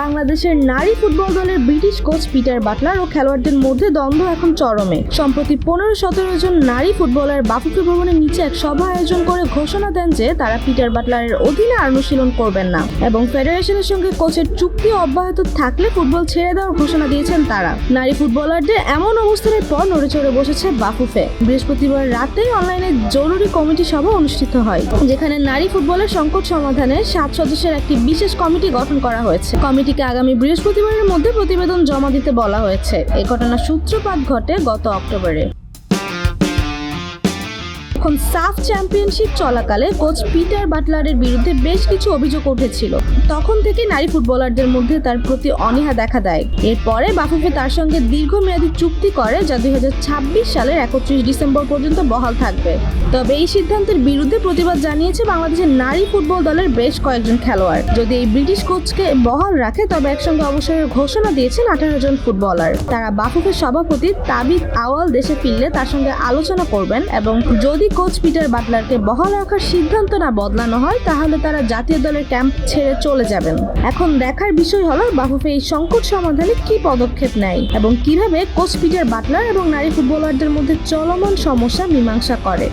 বাংলাদেশের নারী ফুটবল দলের ব্রিটিশ কোচ পিটার বাটলার ও খেলোয়াড়দের মধ্যে দ্বন্দ্ব এখন চরমে। সম্প্রতি পনেরো সতেরো জন নারী ফুটবলার বাফুফে ভবনের নিচে এক সভা আয়োজন করে ঘোষণা দেন যে তারা পিটার বাটলারের অধীনে অনুশীলন করবেন না এবং ফেডারেশনের সঙ্গে কোচের চুক্তি অব্যাহত থাকলে ফুটবল ছেড়ে দেওয়ার ঘোষণা দিয়েছেন তারা। নারী ফুটবলারদের এমন অবস্থানের পর নড়ে চড়ে বসেছে বাফুফে। বৃহস্পতিবার রাতেই অনলাইনে জরুরি কমিটি সভা অনুষ্ঠিত হয়, যেখানে নারী ফুটবলের সংকট সমাধানে সাত সদস্যের একটি বিশেষ কমিটি গঠন করা হয়েছে। কমিটিকে আগামী বৃহস্পতিবারের মধ্যে প্রতিবেদন জমা দিতে বলা হয়েছে। এ ঘটনার সূত্রপাত ঘটে গত অক্টোবরে। এখন সাফ চ্যাম্পিয়নশিপ চলাকালে কোচ পিটার বাটলারের বিরুদ্ধে বেশ কিছু অভিযোগ উঠেছিল। তখন থেকে নারী ফুটবলারদের মধ্যে তার প্রতি অনীহা দেখা দেয়। এরপরে বাফুফে তার সঙ্গে দীর্ঘমেয়াদী চুক্তি করে, যা দুই হাজার ছাব্বিশ সালের একত্রিশ ডিসেম্বর পর্যন্ত বহাল থাকবে। তবে এই সিদ্ধান্তের বিরুদ্ধে প্রতিবাদ জানিয়েছে বাংলাদেশের নারী ফুটবল দলের বেশ কয়েকজন খেলোয়াড়। যদি এই ব্রিটিশ কোচকে বহাল রাখে, তবে একসঙ্গে অবসরের ঘোষণা দিয়েছেন আঠারো জন ফুটবলার। তারা বাফুফের সভাপতি তাবিদ আওয়াল দেশে ফিরলে তার সঙ্গে আলোচনা করবেন এবং যদি কোচ পিটার বাটলারকে বহাল রাখার সিদ্ধান্ত না বদলানো হয়, তাহলে তারা জাতীয় দলের ক্যাম্প ছেড়ে চলে যাবেন। এখন দেখার বিষয় হলো, বাফুফে এই সংকট সমাধানে কি পদক্ষেপ নেয় এবং কীভাবে কোচ পিটার বাটলার এবং নারী ফুটবলারদের মধ্যে চলমান সমস্যা মীমাংসা করে।